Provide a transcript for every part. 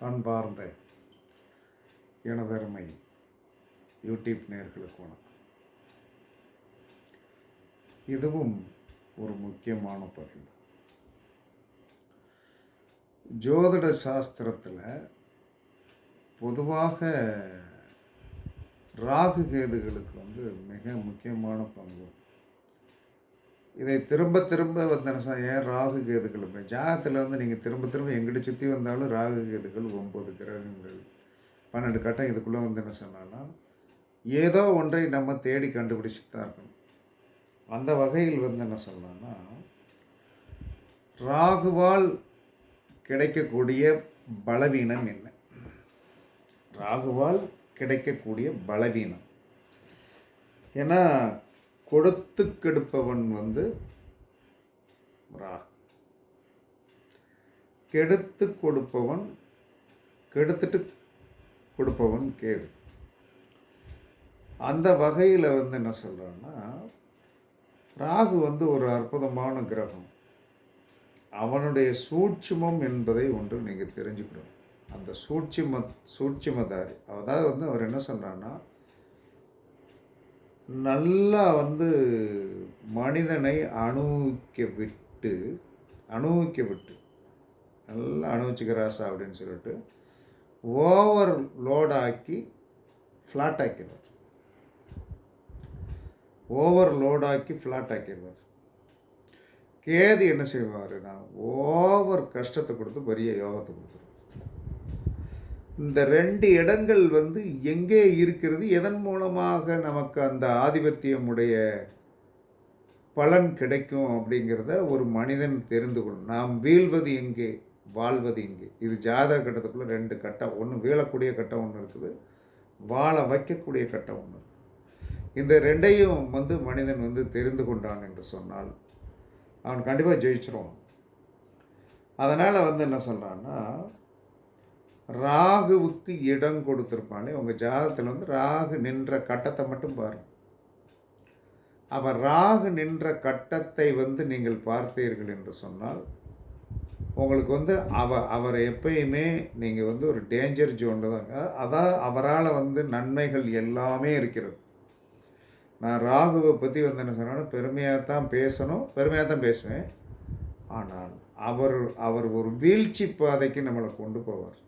அன்பார்ந்த எனதருமை யூடியூப் நேர்களுக்கு வணக்கம். இதுவும் ஒரு முக்கியமான பதிவு. ஜோதிட சாஸ்திரத்தில் பொதுவாக ராகு கேதுகளுக்கு வந்து மிக முக்கியமான பங்கு. இதை திரும்ப திரும்ப வந்து என்ன ஏன் ராகு கேதுகள் இப்போ ஜாதகத்தில் வந்து நீங்கள் திரும்ப திரும்ப எங்கிட்ட சுற்றி வந்தாலும் ராகு கேதுகள் ஒம்பது கிரகங்கள். பன்னெண்டு கட்டம் இதுக்குள்ளே வந்து என்ன சொன்னான்னா ஏதோ ஒன்றை நம்ம தேடி கண்டுபிடிச்சிட்டு தான் இருக்கணும். அந்த வகையில் வந்து என்ன சொல்லலாம்னா ராகுவால் கிடைக்கக்கூடிய பலவீனம் என்ன? ராகுவால் கிடைக்கக்கூடிய பலவீனம். ஏன்னா கொடுத்து கெடுப்பவன் வந்து ரா கெடுத்து கொடுப்பவன் கெடுத்துட்டு கொடுப்பவன் கேது. அந்த வகையில் வந்து என்ன சொல்கிறான்னா ராகு வந்து ஒரு அற்புதமான கிரகம். அவனுடைய சூட்சுமம் என்பதை ஒன்று நீங்கள் தெரிஞ்சுக்கணும். அந்த சூட்சும சூட்சுமதாரி அதாவது வந்து அவர் என்ன சொல்கிறான்னா நல்லா வந்து மனிதனை அனுபவிக்க விட்டு அனுபவிக்க விட்டு நல்லா அனுபவிச்சுக்கிறாசா அப்படின்னு சொல்லிட்டு ஓவர் லோடாக்கி ஃப்ளாட் ஆக்கிடுவார் ஓவர் லோடாக்கி ஃப்ளாட் ஆக்கிடுவார் கேது என்ன செய்வாருன்னா ஓவர் கஷ்டத்தை கொடுத்து பெரிய யோகத்தை கொடுத்துருவார் இந்த ரெண்டு இடங்கள் வந்து எங்கே இருக்கிறது? எதன் மூலமாக நமக்கு அந்த ஆதிபத்தியமுடைய பலன் கிடைக்கும் அப்படிங்கிறத ஒரு மனிதன் தெரிந்து கொள்ளும் நாம் வீழ்வது எங்கே? வாழ்வது எங்கே? இது ஜாதக கட்டத்துக்குள்ளே ரெண்டு கட்டம். ஒன்று வீழக்கூடிய கட்டம் ஒன்று இருக்குது. வாழ வைக்கக்கூடிய கட்டம் ஒன்று இருக்குது. இந்த ரெண்டையும் வந்து மனிதன் வந்து தெரிந்து கொண்டான் என்று சொன்னால் அவன் கண்டிப்பாக ஜெயிச்சிருவான். அதனால் வந்து என்ன சொல்கிறான்னா ராகுவுக்கு இடம் கொடுத்துருப்பானே. உங்கள் ஜாதகத்தில் வந்து ராகு நின்ற கட்டத்தை மட்டும் பாரு அப்போ ராகு நின்ற கட்டத்தை வந்து நீங்கள் பார்த்தீர்கள் என்று சொன்னால் உங்களுக்கு வந்து அவ அவரை எப்பயுமே நீங்கள் வந்து ஒரு டேஞ்சர் ஜோனில் தாங்க அதான் அவரால் வந்து நன்மைகள் எல்லாமே இருக்கிறது. நான் ராகுவை பற்றி வந்து என்ன சொன்னாலும் பெருமையாக தான் பேசணும் பெருமையாக தான் பேசுவேன். ஆனால் அவர் அவர் ஒரு வீழ்ச்சி பாதைக்கு நம்மளை கொண்டு போவார்.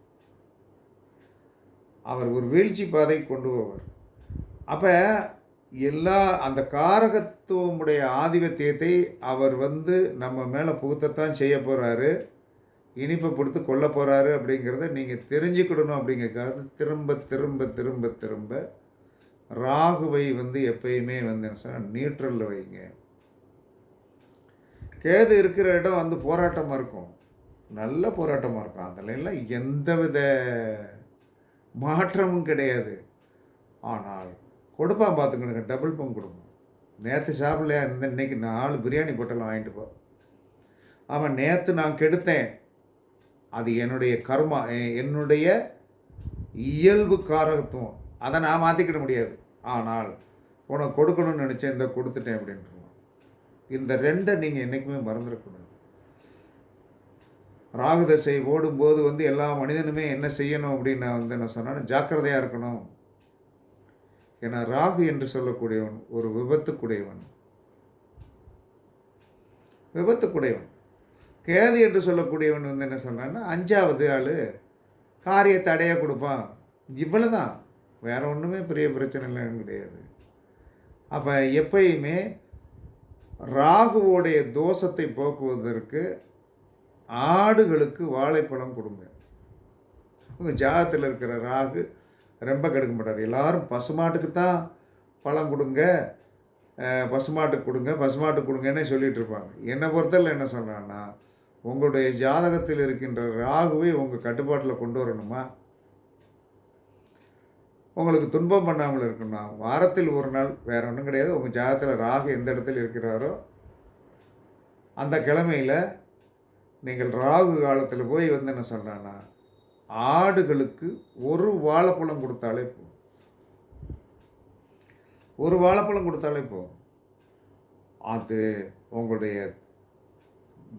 அவர் ஒரு வீழ்ச்சி பாதை கொண்டு போவார். அப்போ எல்லா அந்த காரகத்துவமுடைய ஆதிபத்தியத்தை அவர் வந்து நம்ம மேலே புகுத்தத்தான் செய்ய போகிறாரு இனிப்பை கொடுத்து கொல்ல போகிறாரு அப்படிங்கிறத நீங்கள் தெரிஞ்சுக்கிடணும் அப்படிங்கிறக்காக திரும்ப திரும்ப திரும்ப திரும்ப ராகுவை வந்து எப்பயுமே வந்து என்ன நியூட்ரலில் வைங்க. கேது இருக்கிற இடம் வந்து போராட்டமாக இருக்கும். நல்ல போராட்டமாக இருக்கும். அதில் எந்த வித மாற்றமும் கிடையாது. ஆனால் கொடுப்பான் பார்த்துக்கணுங்க டபுள் பங்கு கொடுப்போம் நேற்று சாப்பிடலையா? இந்த இன்னைக்கு நாலு பிரியாணி பொட்டெல்லாம் வாங்கிட்டு போ. அவன் நேற்று நான் கெடுத்தேன். அது என்னுடைய கர்மா என்னுடைய இயல்பு காரகத்துவம். அதை நான் மாற்றிக்கிட முடியாது. ஆனால் உனக்கு கொடுக்கணும்னு நினச்சேன் இந்த கொடுத்துட்டேன் அப்படின்ட்டுருவான் இந்த ரெண்டை நீங்கள் என்றைக்குமே மறந்துடக்கூடாது. ராகுதசை ஓடும்போது வந்து எல்லா மனிதனுமே என்ன செய்யணும் அப்படின்னு நான் வந்து என்ன சொன்னேன்னா ஜாக்கிரதையாக இருக்கணும். ஏன்னா ராகு என்று சொல்லக்கூடியவன் ஒரு விபத்துக்குடையவன். விபத்துக்குடையவன். கேது என்று சொல்லக்கூடியவன் வந்து என்ன சொல்கிறான்னா அஞ்சாவது ஆள் காரிய தடையாக கொடுப்பான். இவ்வளோ தான் வேறு ஒன்றுமே பெரிய பிரச்சனை இல்லைன்னு கிடையாது. அப்போ எப்பயுமே ராகுவோடைய தோஷத்தை போக்குவதற்கு ஆடுகளுக்கு வாழைப்பழம் கொடுங்க. உங்கள் ஜாகத்தில் இருக்கிற ராகு ரொம்ப கெடுக்க மாட்டார். எல்லாரும் பசுமாட்டுக்கு தான் பழம் கொடுங்க. பசுமாட்டுக்கு கொடுங்க பசுமாட்டுக்கு கொடுங்கன்னே சொல்லிகிட்டு இருப்பாங்க. என்னை பொறுத்தல என்ன சொல்கிறான்னா உங்களுடைய ஜாதகத்தில் இருக்கின்ற ராகுவை உங்கள் கட்டுப்பாட்டில் கொண்டு வரணுமா? உங்களுக்கு துன்பம் பண்ணாமல் இருக்கணும்? வாரத்தில் ஒரு நாள் வேறு ஒன்றும் கிடையாது. உங்கள் ஜாதகத்தில் ராகு எந்த இடத்துல இருக்கிறாரோ அந்த கிழமையில் நீங்கள் ராகு காலத்தில் போய் வந்து என்ன சொல்கிறான்னா ஆடுகளுக்கு ஒரு வாழைப்பழம் கொடுத்தாலே போதும். ஒரு வாழைப்பழம் கொடுத்தாலே போதும். அது உங்களுடைய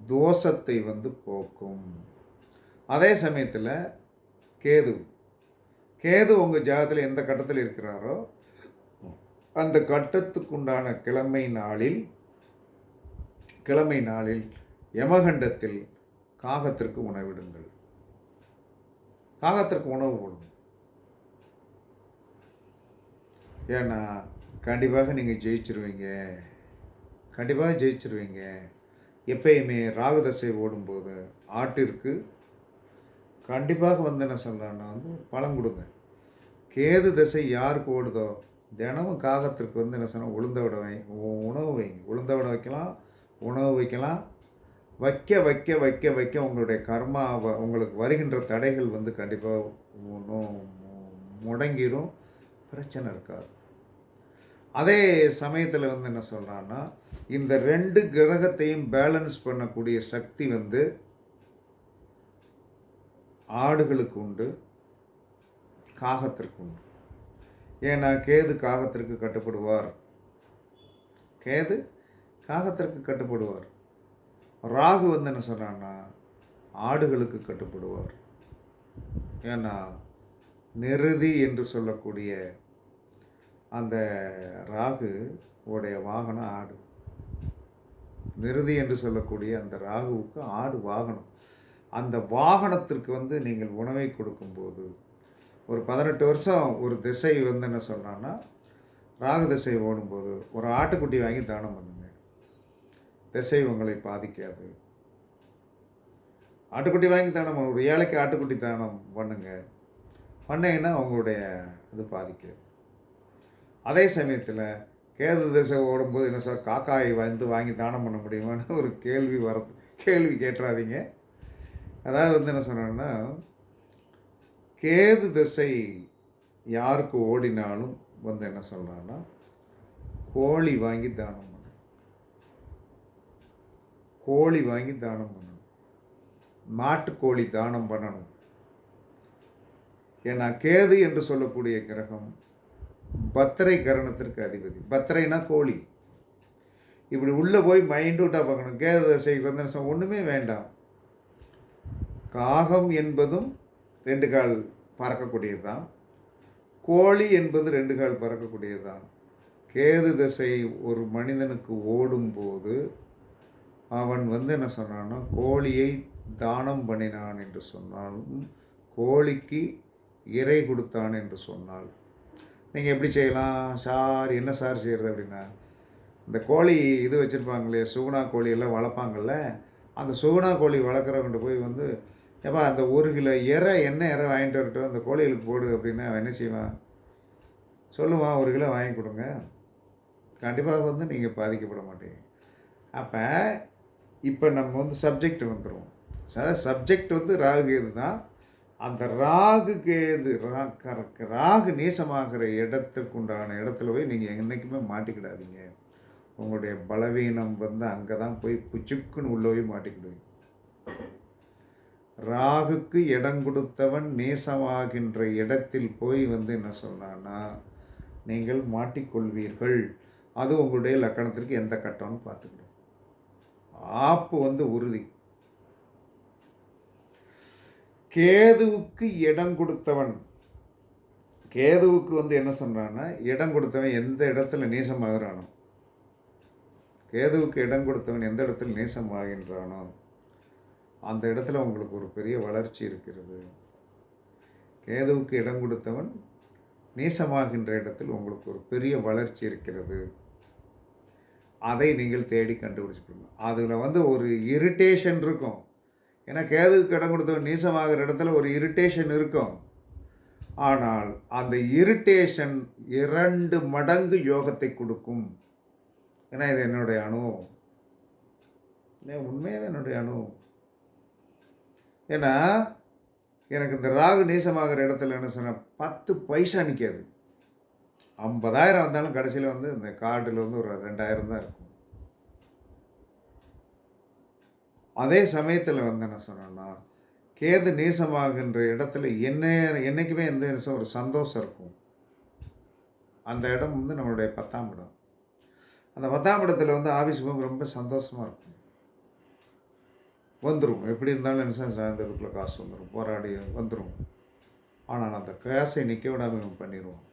தோஷத்தை வந்து போக்கும். அதே சமயத்தில் கேது கேது உங்கள் ஜாதத்தில் எந்த கட்டத்தில் இருக்கிறாரோ அந்த கட்டத்துக்குண்டான கிழமை நாளில் கிழமை நாளில் யமகண்டத்தில் காகத்திற்கு உணவிடுங்கள். காகத்திற்கு உணவு கொடுங்க ஏன்னா கண்டிப்பாக நீங்கள் ஜெயிச்சிருவீங்க. கண்டிப்பாக ஜெயிச்சிருவீங்க. எப்பயுமே ராகுதசை ஓடும்போது ஆட்டிற்கு கண்டிப்பாக வந்து என்ன சொல்கிறேன்னா வந்து பழம் கொடுங்க. கேது தசை யாருக்கு ஓடுதோ தினமும் காகத்திற்கு வந்து என்ன சொன்னால் உளுந்த விட வை உ- உணவு வைங்க. உளுந்த விட வைக்கலாம் உணவு வைக்கலாம் வைக்க வைக்க வைக்க வைக்க உங்களுடைய கர்மா வ- உங்களுக்கு வருகின்ற தடைகள் வந்து கண்டிப்பாக ஒன்றும் முடங்கிரும். பிரச்சனை இருக்காது. அதே சமயத்தில் வந்து என்ன சொல்கிறான்னா இந்த ரெண்டு கிரகத்தையும் பேலன்ஸ் பண்ணக்கூடிய சக்தி வந்து ஆடுகளுக்கு உண்டு காகத்திற்கு உண்டு. ஏன்னா கேது காகத்திற்கு கட்டுப்படுவார். கேது காகத்திற்கு கட்டுப்படுவார். ராகு வந்து என்ன சொன்னான்னா ஆடுகளுக்கு கட்டுப்படுவார். ஏன்னா நிறுதி என்று சொல்லக்கூடிய அந்த ராகு உடைய வாகனம் ஆடு. நிறுதி என்று சொல்லக்கூடிய அந்த ராகுவுக்கு ஆடு வாகனம். அந்த வாகனத்திற்கு வந்து நீங்கள் உணவை கொடுக்கும்போது ஒரு பதினெட்டு வருஷம் ஒரு திசை வந்து என்ன சொன்னான்னா ராகு திசை ஓடும்போது ஒரு ஆட்டுக்குட்டி வாங்கி தானம் பண்ணுங்க. திசை உங்களை பாதிக்காது. ஆட்டுக்குட்டி வாங்கி தானம் ஒரு ஏழைக்கு ஆட்டுக்குட்டி தானம் பண்ணுங்க. பண்ணிங்கன்னா அவங்களுடைய இது பாதிக்காது. அதே சமயத்தில் கேது திசை ஓடும்போது என்ன சார் காக்காயை வந்து வாங்கி தானம் பண்ண முடியுமான்னு ஒரு கேள்வி வர கேள்வி கேட்டுறாதீங்க அதாவது வந்து என்ன சொன்னேன்னா கேது திசை யாருக்கு ஓடினாலும் வந்து என்ன சொல்கிறான்னா கோழி வாங்கி தானம் கோழி வாங்கி தானம் பண்ணணும். மாட்டுக்கோழி தானம் பண்ணணும். ஏன்னா கேது என்று சொல்லக்கூடிய கிரகம் பத்திரை கரணத்திற்கு அதிபதி. பத்திரைனா கோழி. இப்படி உள்ளே போய் மைண்டூட்டாக பார்க்கணும். கேது தசைக்கு வந்து ஒன்றுமே வேண்டாம். காகம் என்பதும் ரெண்டு கால் பறக்கக்கூடியது தான் கோழி என்பது ரெண்டு கால் பறக்கக்கூடியது தான் கேது தசை ஒரு மனிதனுக்கு ஓடும்போது அவன் வந்து என்ன சொன்னான்னா கோழியை தானம் பண்ணினான் என்று சொன்னாலும் கோழிக்கு இறை கொடுத்தான் என்று சொன்னால் நீங்கள் எப்படி செய்யலாம்? சார் என்ன சார் செய்கிறது அப்படின்னா இந்த கோழி இது வச்சுருப்பாங்களே சுகுணா கோழி எல்லாம் வளர்ப்பாங்கல்ல அந்த சுகுணா கோழி வளர்க்குறவங்கிட்ட போய் வந்து ஏப்பா அந்த ஒரு கிலோ இறை என்ன இறை வாங்கிட்டு வரட்டும் அந்த கோழிகளுக்கு போடு அப்படின்னா அவன் என்ன செய்வான்? சொல்லுவான் ஒரு கிலோ வாங்கி கொடுங்க. கண்டிப்பாக வந்து நீங்கள் பாதிக்கப்பட மாட்டீங்க. அப்போ இப்போ நம்ம வந்து சப்ஜெக்ட் வந்துடுவோம் அதாவது சப்ஜெக்ட் வந்து ராகு கேது தான் அந்த ராகு கேது ரா ராகு நேசமாகிற இடத்துக்கு உண்டான இடத்துல போய் நீங்கள் என்றைக்குமே மாட்டிக்கிடாதீங்க. உங்களுடைய பலவீனம் வந்து அங்கே தான் போய் புச்சுக்குன்னு உள்ளே போய் மாட்டிக்கிடுவீங்க. ராகுக்கு இடம் கொடுத்தவன் நேசமாகின்ற இடத்தில் போய் வந்து என்ன சொன்னான்னா நீங்கள் மாட்டிக்கொள்வீர்கள். அது உங்களுடைய லக்கணத்திற்கு எந்த கட்டம்னு பார்த்துக்கணும் ஆப்பு வந்து உறுதி. கேதுவுக்கு இடம் கொடுத்தவன். கேதுவுக்கு வந்து என்ன சொல்கிறான்னா இடம் கொடுத்தவன் எந்த இடத்துல நேசமாகிறானோ. கேதுவுக்கு இடம் கொடுத்தவன் எந்த இடத்துல நேசமாகின்றானோ அந்த இடத்துல உங்களுக்கு ஒரு பெரிய வளர்ச்சி இருக்கிறது. கேதுவுக்கு இடம் கொடுத்தவன் நேசமாகின்ற இடத்தில் உங்களுக்கு ஒரு பெரிய வளர்ச்சி இருக்கிறது. அதை நீங்கள் தேடி கண்டுபிடிச்சிக்கணும். அதில் வந்து ஒரு இரிட்டேஷன் இருக்கும். ஏன்னா கேதுக்கு இடம் கொடுத்த நீசமாகிற இடத்துல ஒரு இரிட்டேஷன் இருக்கும். ஆனால் அந்த இரிட்டேஷன் இரண்டு மடங்கு யோகத்தை கொடுக்கும். ஏன்னா இது என்னுடைய அனுபவம். ஏன் என்னுடைய அனுபவம்? ஏன்னா எனக்கு இந்த ராகு நீசமாகிற இடத்துல என்ன சொன்னால் பத்து பைசா நிற்காது ஐம்பதாயிரம் வந்தாலும் கடைசியில் வந்து இந்த கார்டில் வந்து ஒரு ரெண்டாயிரம் தான் இருக்கும். அதே சமயத்தில் வந்து என்ன சொன்னேன்னா கேது நீசமாகின்ற இடத்துல என்ன என்றைக்குமே எந்த ஒரு சந்தோஷம் இருக்கும். அந்த இடம் வந்து நம்மளுடைய பத்தாம் இடம். அந்த பத்தாம் இடத்துல வந்து ஆஃபீஸ் போக ரொம்ப சந்தோஷமாக இருக்கும். வந்துடும் எப்படி இருந்தாலும் என்ன சாயந்தரத்துக்குள்ளே காசு வந்துடும் போராடி வந்துடும் ஆனால் அந்த காசை நிற்க விடாமல் பண்ணிடுவோம்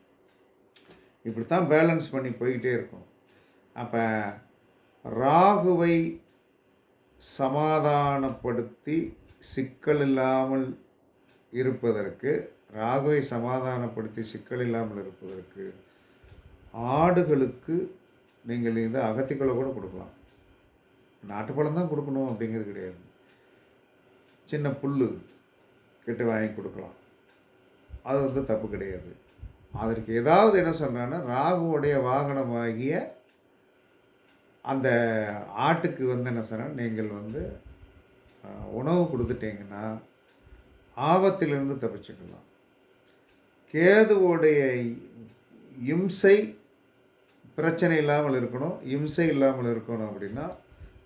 இப்படி தான் பேலன்ஸ் பண்ணி போய்கிட்டே இருக்கும். அப்போ ராகுவை சமாதானப்படுத்தி சிக்கல் இல்லாமல் இருப்பதற்கு ராகுவை சமாதானப்படுத்தி சிக்கல் இல்லாமல் இருப்பதற்கு ஆடுகளுக்கு நீங்கள் இது அகத்திக்குள்ள கூட கொடுக்கலாம். நாட்டுப்பழம் தான் கொடுக்கணும் அப்படிங்கிறது கிடையாது. சின்ன புல் கெட்டு வாங்கி கொடுக்கலாம். அது வந்து தப்பு கிடையாது. அதற்கு ஏதாவது என்ன சொன்னான்னா ராகுவோடைய வாகனமாகிய அந்த ஆட்டுக்கு வந்து என்ன சொன்னால் நீங்கள் வந்து உணவு கொடுத்துட்டீங்கன்னா ஆபத்திலிருந்து தப்பிச்சுக்கலாம். கேதுவோடைய இம்சை பிரச்சனை இல்லாமல் இருக்கணும் இம்சை இல்லாமல் இருக்கணும் அப்படின்னா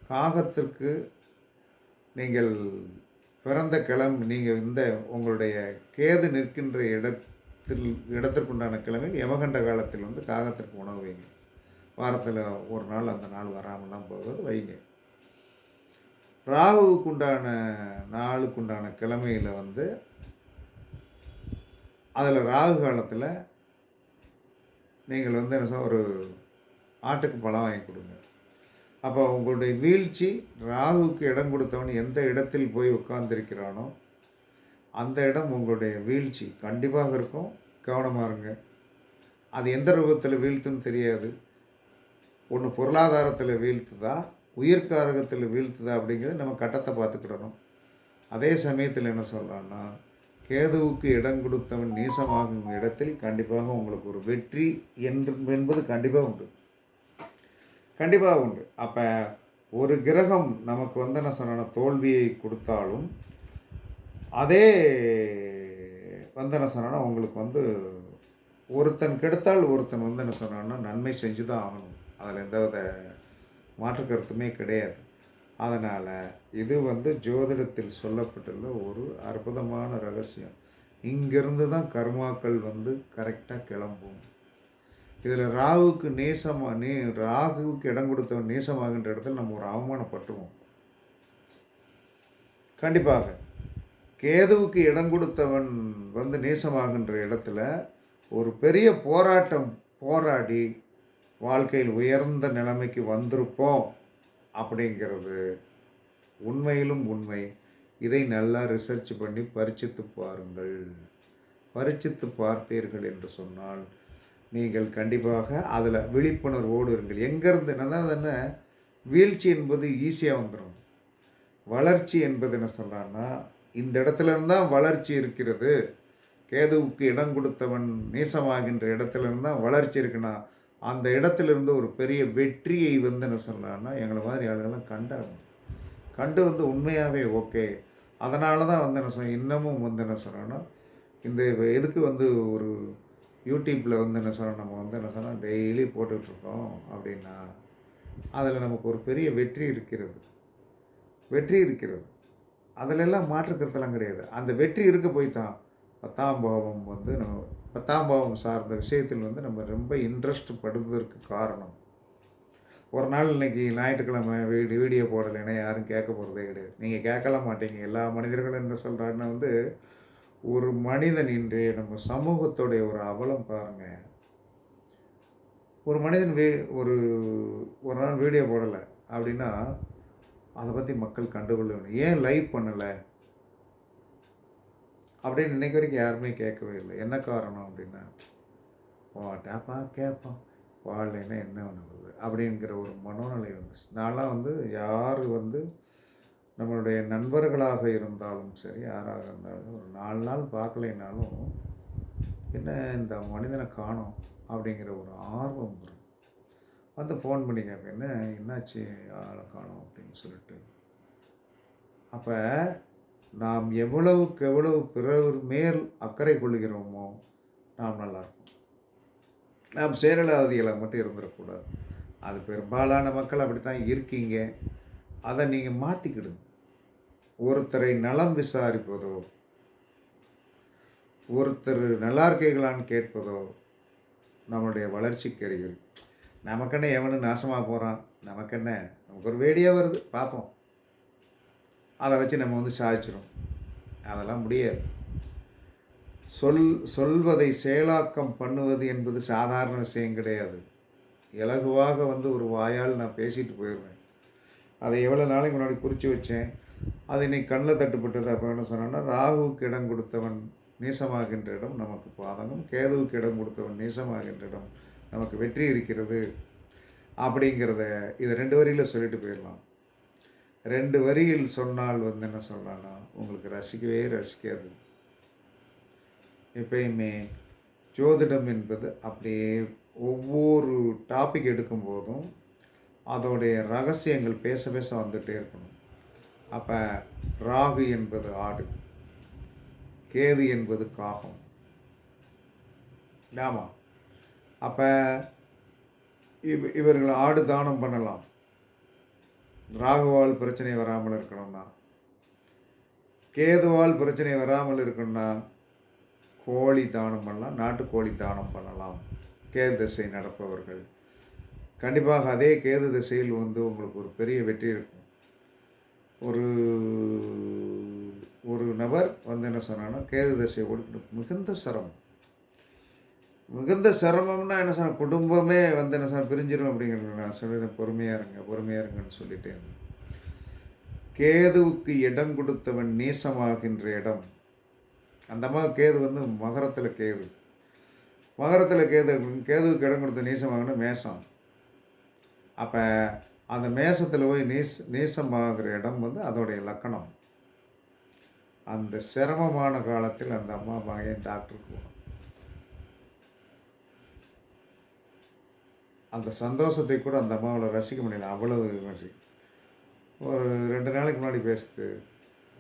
காகத்திற்கு நீங்கள் பிறந்த கிழமை நீங்கள் இந்த உங்களுடைய கேது நிற்கின்ற இடத்தில் இடத்திற்குண்டான கிழமை யமகண்ட காலத்தில் வந்து காகத்திற்கு உணவு வைங்க வாரத்தில் ஒரு நாள் அந்த நாள் வராமலாம் போகிறது வைங்க ராகுவுக்குண்டான நாளுக்குண்டான கிழமையில் வந்து அதில் ராகு காலத்தில் நீங்கள் வந்து என்ன சொல்ல ஒரு ஆட்டுக்கு பழம் வாங்கி கொடுங்க. அப்போ உங்களுடைய வீழ்ச்சி ராகுவுக்கு இடம் கொடுத்தவன் எந்த இடத்தில் போய் உட்கார்ந்திருக்கிறானோ அந்த இடம் உங்களுடைய வீழ்ச்சி. கண்டிப்பாக இருக்கும். கவனமாக இருங்க. அது எந்த ரூபத்தில் வீழ்த்துன்னு தெரியாது. ஒன்று பொருளாதாரத்தில் வீழ்த்துதா? உயிர்காரகத்தில் வீழ்த்துதா அப்படிங்கிறது நம்ம கட்டத்தை பார்த்துக்கிடணும். அதே சமயத்தில் என்ன சொல்கிறான்னா கேதுவுக்கு இடம் கொடுத்தவன் நீசமாகும் இடத்தில் கண்டிப்பாக உங்களுக்கு ஒரு வெற்றி என்று என்பது கண்டிப்பாக உண்டு. கண்டிப்பாக உண்டு. அப்போ ஒரு கிரகம் நமக்கு வந்து என்ன சொன்னா தோல்வியை கொடுத்தாலும் அதே வந்து என்ன உங்களுக்கு வந்து ஒருத்தன் கெடுத்தால் ஒருத்தன் வந்து என்ன சொன்னான்னா நன்மை செஞ்சு தான் ஆகணும். அதில் எந்தவித மாற்று கருத்துமே கிடையாது. அதனால் இது வந்து ஜோதிடத்தில் சொல்லப்பட்டுள்ள ஒரு அற்புதமான ரகசியம். இங்கிருந்து தான் கர்மாக்கள் வந்து கரெக்டாக கிளம்பும். இதில் ராகுவுக்கு நேசமாக நே ராகுவுக்கு இடம் கொடுத்தவன் நேசமாகின்ற இடத்துல நம்ம ஒரு அவமானப்பட்டுவோம் கண்டிப்பாக. கேதுவுக்கு இடம் கொடுத்தவன் வந்து நேசமாகின்ற இடத்துல ஒரு பெரிய போராட்டம் போராடி வாழ்க்கையில் உயர்ந்த நிலைமைக்கு வந்திருப்போம் அப்படிங்கிறது உண்மையிலும் உண்மை. இதை நல்லா ரிசர்ச் பண்ணி பரிச்சித்து பாருங்கள். பரிச்சித்து பார்த்தீர்கள் என்று சொன்னால் நீங்கள் கண்டிப்பாக அதில் விழிப்புணர்வோடு இருங்கள். எங்கேருந்து என்னதான் என்ன வீழ்ச்சி என்பது ஈஸியாக வந்துடும் வளர்ச்சி என்பது என்ன சொல்கிறான்னா இந்த இடத்துல இருந்தால் வளர்ச்சி இருக்கிறது. கேதுவுக்கு இடம் கொடுத்தவன் நீசமாகின்ற இடத்துல இருந்தால் வளர்ச்சி இருக்குன்னா அந்த இடத்துலேருந்து ஒரு பெரிய வெற்றியை வந்து என்ன சொல்லலாம்னா எங்களை மாதிரி ஆளுகள்லாம் கண்டாங்க கண்டு வந்து உண்மையாகவே ஓகே. அதனால தான் வந்து என்ன சொல் இன்னமும் வந்து என்ன சொன்னோன்னா இந்த எதுக்கு வந்து ஒரு யூடியூப்பில் வந்து என்ன சொல்கிறோம் நம்ம வந்து என்ன சொன்னால் டெய்லி போட்டுட்ருக்கோம் அப்படின்னா அதில் நமக்கு ஒரு பெரிய வெற்றி இருக்கிறது. வெற்றி இருக்கிறது. அதிலெல்லாம் மாற்று கருத்தெல்லாம் கிடையாது. அந்த வெற்றி இருக்க போய் தான் பத்தாம் பாவம் வந்து நம்ம பத்தாம் பாவம் சார்ந்த விஷயத்தில் வந்து நம்ம ரொம்ப இன்ட்ரெஸ்ட் படுவதற்கு காரணம். ஒரு நாள் இன்னைக்கு ஞாயிற்றுக்கிழமை வீடு வீடியோ போடலைன்னா யாரும் கேட்க போகிறதே கிடையாது. நீங்கள் கேட்கல மாட்டீங்க. எல்லா மனிதர்களும் என்ன சொல்கிறாங்கன்னா வந்து ஒரு மனிதன் இன்றைய நம்ம சமூகத்துடைய ஒரு அவலம் பாருங்கள் ஒரு மனிதன் வே ஒரு ஒரு நாள் வீடியோ போடலை அப்படின்னா அதை பற்றி மக்கள் கண்டுகொள்ள வேணும் ஏன் லைவ் பண்ணலை? அப்படின்னு இன்னைக்கு வரைக்கும் யாருமே கேட்கவே இல்லை. என்ன காரணம் அப்படின்னா வாட்டாப்பா கேட்பான் வாழலைன்னா என்ன பண்ணுறது அப்படிங்கிற ஒரு மனோநிலை வந்துச்சு. நான்லாம் வந்து யார் வந்து நம்மளுடைய நண்பர்களாக இருந்தாலும் சரி யாராக இருந்தாலும் ஒரு நாலு நாள் பார்க்கலைனாலும் என்ன இந்த மனிதனை காணோம்? அப்படிங்கிற ஒரு ஆர்வம் வரும். வந்து ஃபோன் பண்ணி கேட்பேன் என்ன என்னாச்சு ஆளை காணோம் அப்படின்னு சொல்லிட்டு. அப்போ நாம் எவ்வளவுக்கு எவ்வளவு பிறர் மேல் அக்கறை கொள்கிறோமோ நாம் நல்லா நாம் சேரலாவதிகளாக மட்டும் இருந்துடக்கூடாது அது பெரும்பாலான மக்கள் அப்படி தான் இருக்கீங்க. அதை நீங்கள் மாற்றிக்கிடுங்க ஒருத்தரை நலம் விசாரிப்பதோ ஒருத்தர் நல்லா இருக்கீங்களான்னு கேட்பதோ நம்மளுடைய வளர்ச்சிக்கு அறிகுறி நமக்கென்ன எவனும் நாசமாக போகிறான் நமக்கென்ன? நமக்கு ஒரு வேடியாக வருது. பார்ப்போம் அதை வச்சு நம்ம வந்து சாதிச்சிடும் அதெல்லாம் முடியாது. சொல் சொல்வதை செயலாக்கம் பண்ணுவது என்பது சாதாரண விஷயம் கிடையாது. இலகுவாக வந்து ஒரு வாயால் நான் பேசிட்டு போயிடுவேன். அதை எவ்வளோ நாளைக்கு முன்னாடி குறித்து வச்சேன்? அது இன்னைக்கு கண்ணில் தட்டுப்பட்டது. அப்போ என்ன சொன்னோன்னா ராகுவுக்கு இடம் கொடுத்தவன் நீசமாகின்ற இடம் நமக்கு பாதகம் கேதுவுக்கு இடம் கொடுத்தவன் நீசமாகின்ற இடம் நமக்கு வெற்றி இருக்கிறது அப்படிங்கிறத இதை ரெண்டு வரியில் சொல்லிட்டு போயிடலாம். ரெண்டு வரியில் சொன்னால் வந்து என்ன சொல்லலாம்னா உங்களுக்கு ரசிக்கவே ரசிக்காது. எப்பயுமே ஜோதிடம் என்பது அப்படியே ஒவ்வொரு டாபிக் எடுக்கும்போதும் அதோடைய ரகசியங்கள் பேச பேச வந்துகிட்டே இருக்கணும். அப்போ ராகு என்பது ஆடு கேது என்பது காகம். ஆமாம் அப்போ இவ இவர்கள் ஆடு தானம் பண்ணலாம். ராகுவால் பிரச்சனை வராமல் இருக்கணும்னா. கேதுவால் பிரச்சனை வராமல் இருக்கணும்னா கோழி தானம் பண்ணலாம் நாட்டுக்கோழி தானம் பண்ணலாம். கேது திசை நடப்பவர்கள். கண்டிப்பாக அதே கேது திசையில் வந்து உங்களுக்கு ஒரு பெரிய வெற்றி இருக்கும். ஒரு ஒரு நபர் வந்து என்ன சொன்னாங்கன்னா கேது திசை ஓடிக்கணும் மிகுந்த சிரமம். மிகுந்த சிரமம்னா என்ன சொன்ன குடும்பமே வந்து என்ன சொன்ன பிரிஞ்சிடும் அப்படிங்கிறது நான் சொல்லிடுறேன் பொறுமையாக இருங்க பொறுமையாக இருங்கன்னு சொல்லிட்டே இருந்தேன் கேதுவுக்கு இடம் கொடுத்தவன் நீசமாகின்ற இடம். அந்த மாதிரி கேது வந்து மகரத்தில் கேது. மகரத்தில் கேது கேதுவுக்கு இடம் கொடுத்த நீசமாகணும் மேசம். அப்போ அந்த மேசத்தில் போய் நீஸ் நீசமாகிற இடம் வந்து அதோடைய லக்கணம். அந்த சிரமமான காலத்தில் அந்த அம்மா மகன் டாக்டருக்கு போகணும். அந்த சந்தோஷத்தை கூட அந்த அம்மாவில் ரசிக்க முடியல அவ்வளவு விமர்சி. ஒரு ரெண்டு நாளைக்கு முன்னாடி பேசுது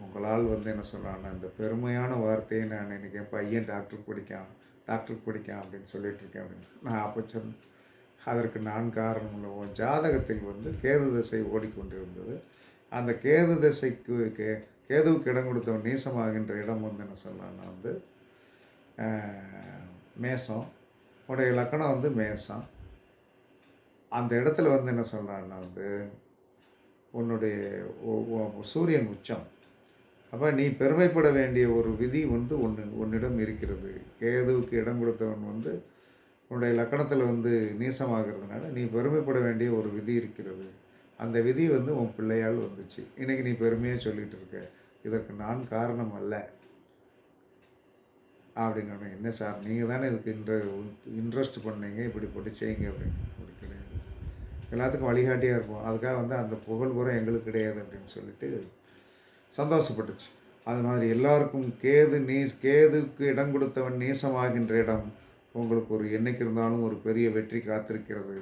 உங்களால் வந்து என்ன சொல்கிறான்னா இந்த பெருமையான வார்த்தையை நான் இன்னைக்கு என் பையன் டாக்டருக்கு படிக்கான் டாக்டருக்கு படிக்கான் அப்படின்னு சொல்லிட்டு இருக்கேன் அப்படின்னு. நான் அப்போ சொன்னேன் அதற்கு நான் காரணம் இல்லை. உன் ஜாதகத்தில் வந்து கேது திசை ஓடிக்கொண்டிருந்தது. அந்த கேது திசைக்கு கே கேதுவுக்கு இடம் கொடுத்தவன் நீசமாகின்ற இடம் வந்து என்ன சொல்லலாம்னா வந்து மேசம். உடைய லக்கணம் வந்து மேசம். அந்த இடத்துல வந்து என்ன சொல்கிறான்னா வந்து உன்னுடைய சூரியன் உச்சம். அப்போ நீ பெருமைப்பட வேண்டிய ஒரு விதி வந்து ஒன்று உன்னிடம் இருக்கிறது. கேதுவுக்கு இடம் கொடுத்தவன் வந்து உன்னுடைய லக்கணத்தில் வந்து நீசமாகிறதுனால நீ பெருமைப்பட வேண்டிய ஒரு விதி இருக்கிறது. அந்த விதி வந்து உன் பிள்ளையால் வந்துச்சு. இன்றைக்கி நீ பெருமையாக சொல்லிகிட்டு இருக்க. இதற்கு நான் காரணம் அல்ல. அப்படின்னு என்ன சார் நீங்கள் தானே இதுக்கு இன்ட்ர இன்ட்ரெஸ்ட் பண்ணீங்க இப்படி போட்டு செய்யுங்க அப்படின்னு. கிடையாது எல்லாத்துக்கும் வழிகாட்டியாக இருப்போம். அதுக்காக வந்து அந்த புகழ் பூரா எங்களுக்கு கிடையாது அப்படின்னு சொல்லிட்டு சந்தோஷப்பட்டுச்சு. அது மாதிரி எல்லாருக்கும் கேது நீ கேதுக்கு இடம் கொடுத்தவன் நீசமாகின்ற இடம் உங்களுக்கு ஒரு என்னைக்கு இருந்தாலும் ஒரு பெரிய வெற்றி காத்திருக்கிறது.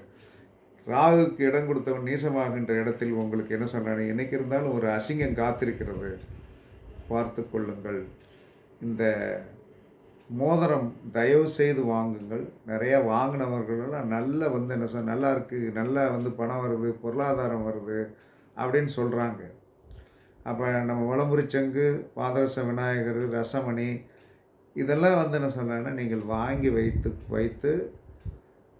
ராகுக்கு இடம் கொடுத்தவன் நீசமாகின்ற இடத்தில் உங்களுக்கு என்ன சொன்னானே? என்னைக்கு இருந்தாலும் ஒரு அசிங்கம் காத்திருக்கிறது. பார்த்து கொள்ளுங்கள். இந்த மோதிரம் தயவு செய்து வாங்குங்கள். நிறையா வாங்கினவர்களெல்லாம் நல்ல வந்து என்ன சொல் நல்லா இருக்குது நல்லா வந்து பணம் வருது பொருளாதாரம் வருது அப்படின்னு சொல்கிறாங்க அப்போ நம்ம வளமுறை பாதரச விநாயகர் ரசமணி இதெல்லாம் வந்து என்ன சொல்கிறேன்னா நீங்கள் வாங்கி வைத்து வைத்து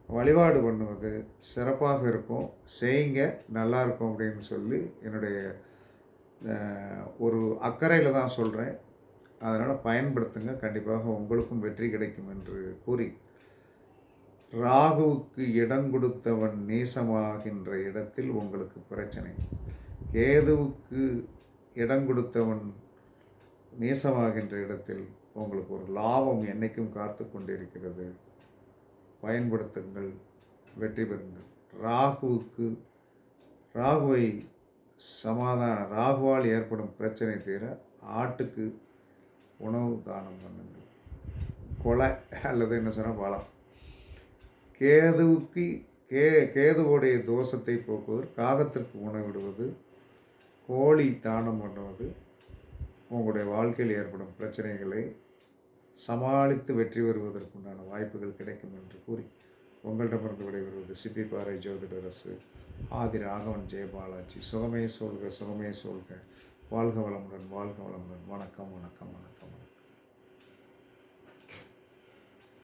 வழிபாடு பண்ணுவது சிறப்பாக இருக்கும். செய்யுங்க நல்லாயிருக்கும் அப்படின்னு சொல்லி என்னுடைய ஒரு அக்கறையில் தான் சொல்கிறேன் அதனால் பயன்படுத்துங்க. கண்டிப்பாக உங்களுக்கும் வெற்றி கிடைக்கும் என்று கூறி ராகுவுக்கு இடம் கொடுத்தவன் நேசமாகின்ற இடத்தில் உங்களுக்கு பிரச்சனை. கேதுவுக்கு இடம் கொடுத்தவன் நேசமாகின்ற இடத்தில் உங்களுக்கு ஒரு லாபம் என்றைக்கும் காத்து கொண்டிருக்கிறது. பயன்படுத்துங்கள் வெற்றி பெறுங்கள். ராகுவுக்கு ராகுவை சமாதான ராகுவால் ஏற்படும் பிரச்சனை தீர ஆட்டுக்கு உணவு தானம் பண்ணுங்கள் கொலை அல்லது என்ன சொன்னால் பலம் கேதுவுக்கு கே கேதுவோடைய தோஷத்தை போக்குவது காகத்திற்கு உணவிடுவது கோழி தானம் பண்ணுவது உங்களுடைய வாழ்க்கையில் ஏற்படும் பிரச்சனைகளை சமாளித்து வெற்றி பெறுவதற்குண்டான வாய்ப்புகள் கிடைக்கும் என்று கூறி உங்களிடமிருந்து விடைபெறுவது சிப்பி பாறை ஜோதிடரசு ஆதி ராகவன் ஜெயபாலாஜி சுகமே சொல்க சுகமே சொல்க. வாழ்க வளமுடன் வாழ்க வளமுடன். வணக்கம் வணக்கம் வணக்கம்.